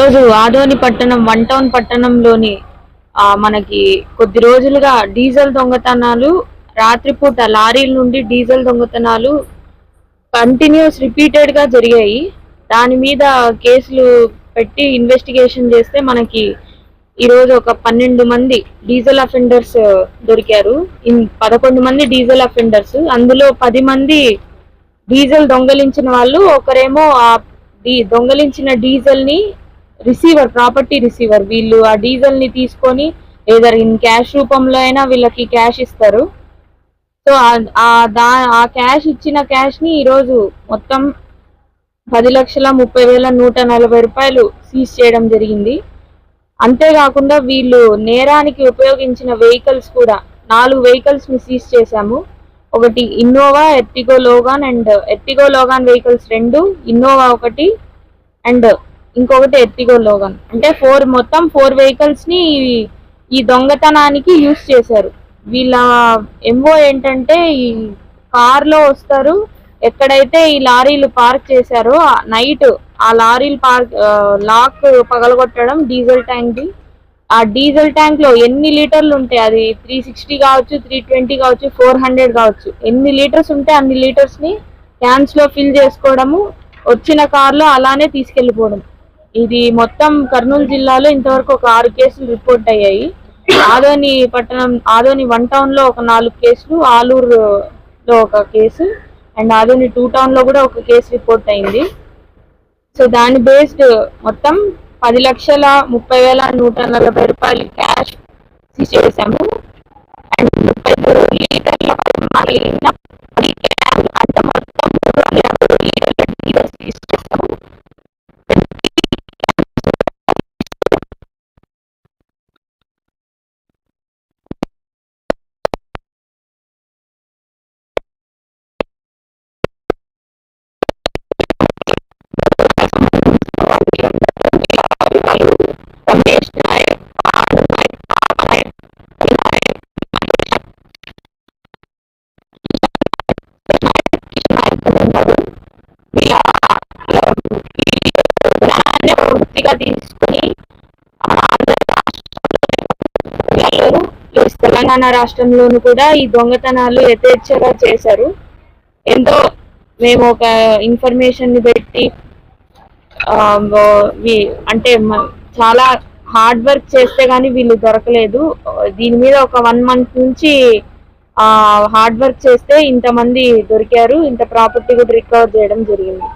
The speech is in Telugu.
ఈరోజు ఆదోని పట్టణం వన్ టౌన్ పట్టణంలోని మనకి కొద్ది రోజులుగా డీజిల్ దొంగతనాలు రాత్రిపూట లారీల నుండి డీజిల్ దొంగతనాలు కంటిన్యూస్ రిపీటెడ్గా జరిగాయి. దాని మీద కేసులు పెట్టి ఇన్వెస్టిగేషన్ చేస్తే మనకి ఈరోజు ఒక పన్నెండు మంది డీజిల్ అఫెండర్స్ దొరికారు. ఇన్ పదకొండు మంది డీజిల్ అఫెండర్స్ అందులో పది మంది డీజిల్ దొంగలించిన వాళ్ళు ఒకరేమో ఆ డీ- దొంగలించిన డీజిల్ని రిసీవర్ ప్రాపర్టీ రిసీవర్ వీళ్ళు ఆ డీజిల్ని తీసుకొని ఏదర్ ఇన్ క్యాష్ రూపంలో అయినా వీళ్ళకి క్యాష్ ఇస్తారు. సో ఆ- దా ఆ క్యాష్ ఇచ్చిన క్యాష్ని ఈరోజు మొత్తం పది లక్షల ముప్పై వేల నూట నలభై రూపాయలు సీజ్ చేయడం జరిగింది. అంతేకాకుండా వీళ్ళు నేరానికి ఉపయోగించిన వెహికల్స్ కూడా నాలుగు వెహికల్స్ని సీజ్ చేశాము. ఒకటి Innova Ertiga Logan and Ertiga Logan vehicles రెండు ఇన్నోవా ఒకటి అండ్ ఇంకొకటి ఎర్టిగో లోగన్. అంటే ఫోర్ మొత్తం ఫోర్ వెహికల్స్ని ఈ- దొంగతనానికి యూస్ చేశారు. వీళ్ళ ఎంఓ ఏంటంటే ఈ కార్లో వస్తారు. ఎక్కడైతే ఈ లారీలు పార్క్ చేశారో నైట్ ఆ లారీలు పార్క్ లాక్ పగలగొట్టడం డీజిల్ ట్యాంక్ ది. ఆ డీజిల్ ట్యాంక్లో ఎన్ని లీటర్లు ఉంటాయి? అది త్రీ సిక్స్టీ కావచ్చు త్రీ ట్వంటీ కావచ్చు ఫోర్ హండ్రెడ్ కావచ్చు. ఎన్ని లీటర్స్ ఉంటే అన్ని లీటర్స్ని క్యాన్స్లో ఫిల్ చేసుకోవడము వచ్చిన కార్లో అలానే తీసుకెళ్ళిపోవడం ఇది మొత్తం కర్నూలు జిల్లాలో ఇంతవరకు ఒక ఆరు కేసులు రిపోర్ట్ అయ్యాయి. ఆదోని పట్టణం ఆదోని వన్ టౌన్లో ఒక నాలుగు కేసులు ఆలూరు లో ఒక కేసు అండ్ ఆదోని టూ టౌన్లో కూడా ఒక కేసు రిపోర్ట్ అయింది. సో దాని బేస్డ్ మొత్తం పది లక్షల ముప్పై వేల నూట నలభై రూపాయలు క్యాష్ చేశాము. అండ్ ముప్పై లీటర్ల వృత్తిగా తీసుకుని ఆంధ్ర రాష్ట్రంలో తెలంగాణ రాష్ట్రంలోను కూడా ఈ దొంగతనాలు యథేచ్ఛగా చేశారు. ఎంతో మేము ఒక ఇన్ఫర్మేషన్ని పెట్టి అంటే చాలా హార్డ్ వర్క్ చేస్తే కానీ వీళ్ళు దొరకలేదు. దీని మీద ఒక వన్ మంత్ నుంచి హార్డ్ వర్క్ చేస్తే ఇంతమంది దొరికారు. ఇంత ప్రాపర్టీ కూడా రికవర్ చేయడం జరిగింది.